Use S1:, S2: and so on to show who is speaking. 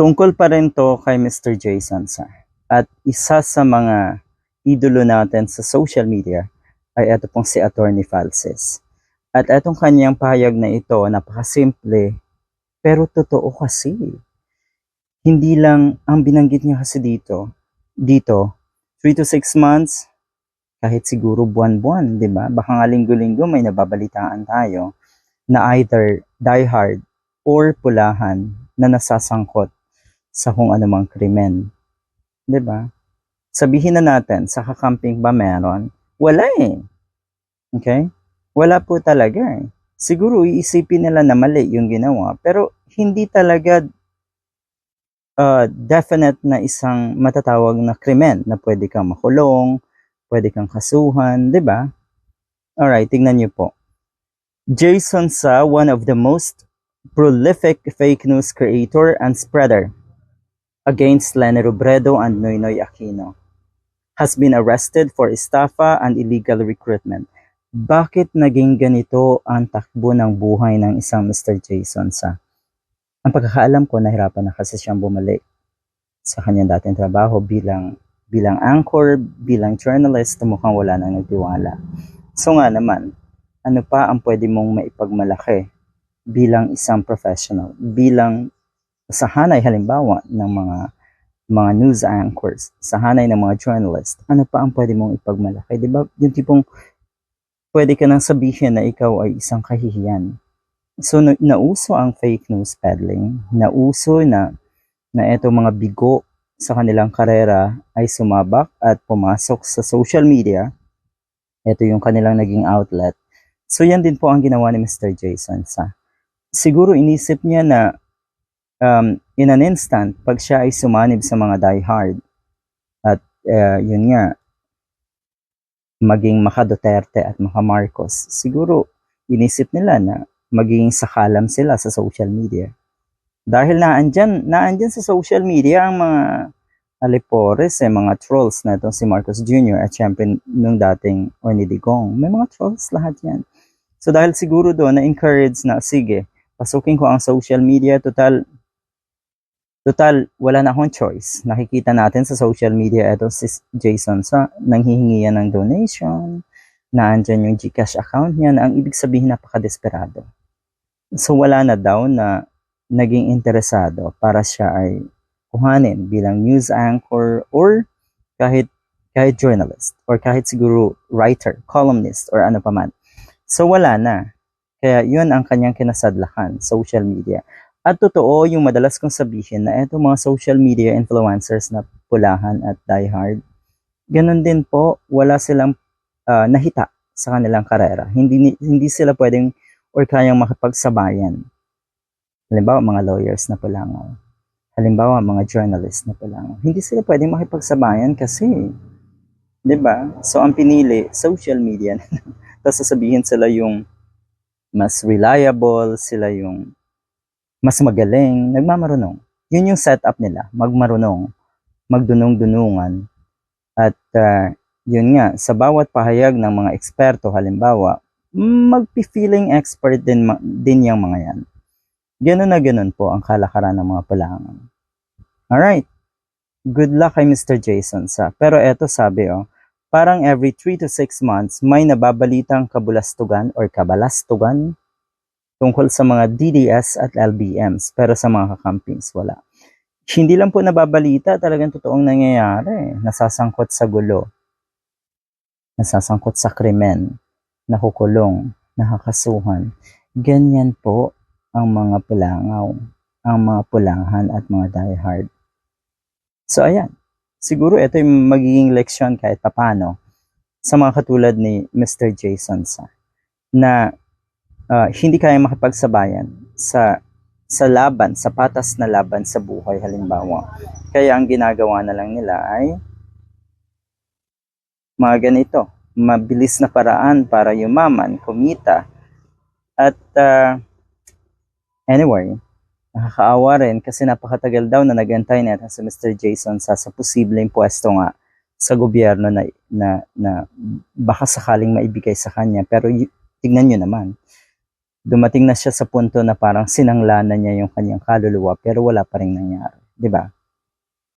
S1: Tungkol pa rin to kay Mr. Jason sa at isa sa mga idolo natin sa social media ay ito pong si Attorney Falses. At etong kanyang pahayag na ito, napakasimple, pero totoo kasi. Hindi lang ang binanggit niya kasi dito, dito, 3 to 6 months, kahit siguro buwan-buwan, di ba? Baka nga linggo-linggo may nababalitaan tayo na either diehard or pulahan na nasasangkot sa kung anumang krimen. ba? Sabihin na natin, sa kakamping ba meron? Wala eh. Okay? Wala po talaga eh. Siguro iisipin nila na mali yung ginawa, pero hindi talaga uh, definite na isang matatawag na krimen na pwede kang makulong, pwede kang kasuhan, 'di ba? Alright, tingnan niyo po. Jason Sa, one of the most prolific fake news creator and spreader against Lenny Robredo and Noynoy Aquino, has been arrested for estafa and illegal recruitment. Bakit naging ganito ang takbo ng buhay ng isang Mr. Jason sa? Ang pagkakaalam ko, nahirapan na kasi siyang bumalik sa kanyang dating trabaho bilang bilang anchor, bilang journalist, mukhang wala nang nagtiwala. So nga naman, ano pa ang pwede mong maipagmalaki bilang isang professional, bilang sa hanay halimbawa ng mga mga news anchors, sa hanay ng mga journalist, ano pa ang pwede mong ipagmalaki? Di ba? Yung tipong pwede ka nang sabihin na ikaw ay isang kahihiyan. So, na, nauso ang fake news peddling, nauso na na eto mga bigo sa kanilang karera ay sumabak at pumasok sa social media. Ito yung kanilang naging outlet. So, yan din po ang ginawa ni Mr. Jason sa siguro inisip niya na um, in an instant, pag siya ay sumanib sa mga diehard, at uh, yun nga, maging maka Duterte at maka Marcos, siguro inisip nila na magiging sakalam sila sa social media. Dahil naandyan, naandyan sa social media ang mga alipores, eh, mga trolls na itong si Marcos Jr. at syempre nung dating Orny Digong. May mga trolls lahat yan. So dahil siguro doon na-encourage na, sige, pasukin ko ang social media, total Total, wala na akong choice. Nakikita natin sa social media ito si Jason sa nanghihingi yan ng donation, na andyan yung Gcash account niya na ang ibig sabihin napaka-desperado. So wala na daw na naging interesado para siya ay kuhanin bilang news anchor or kahit kahit journalist or kahit siguro writer, columnist or ano pa man. So wala na. Kaya yun ang kanyang kinasadlakan, social media. At totoo yung madalas kong sabihin na eto mga social media influencers na pulahan at diehard, ganun din po, wala silang uh, nahita sa kanilang karera. Hindi, hindi sila pwedeng or kayang makipagsabayan. Halimbawa, mga lawyers na pulangaw. Halimbawa, mga journalists na pulangaw. Hindi sila pwedeng makipagsabayan kasi, di ba? So, ang pinili, social media. Tapos sasabihin sila yung mas reliable, sila yung mas magaling, nagmamarunong. Yun yung setup nila, magmarunong, magdunong-dunungan. At uh, yun nga, sa bawat pahayag ng mga eksperto, halimbawa, magpi-feeling expert din, din yung mga yan. Ganun na ganun po ang kalakaran ng mga palangan. Alright. Good luck kay Mr. Jason sa. Pero eto sabi oh, parang every 3 to 6 months may nababalitang kabulastugan or kabalastugan tungkol sa mga DDS at LBMs, pero sa mga kakampings wala. Hindi lang po nababalita, talagang totoong nangyayari. Nasasangkot sa gulo. Nasasangkot sa krimen. Nakukulong. Nakakasuhan. Ganyan po ang mga pulangaw. Ang mga pulangan at mga diehard. So ayan. Siguro ito yung magiging leksyon kahit papano sa mga katulad ni Mr. Jason sa na uh, hindi kaya makipagsabayan sa sa laban, sa patas na laban sa buhay halimbawa. Kaya ang ginagawa na lang nila ay mga ganito, mabilis na paraan para yumaman, kumita. At uh, anyway, nakakaawa rin kasi napakatagal daw na nagantay na sa Mr. Jason sa, sa posibleng pwesto nga sa gobyerno na, na, na baka sakaling maibigay sa kanya. Pero tignan nyo naman, dumating na siya sa punto na parang sinanglanan niya yung kanyang kaluluwa pero wala pa rin nangyari. 'di ba?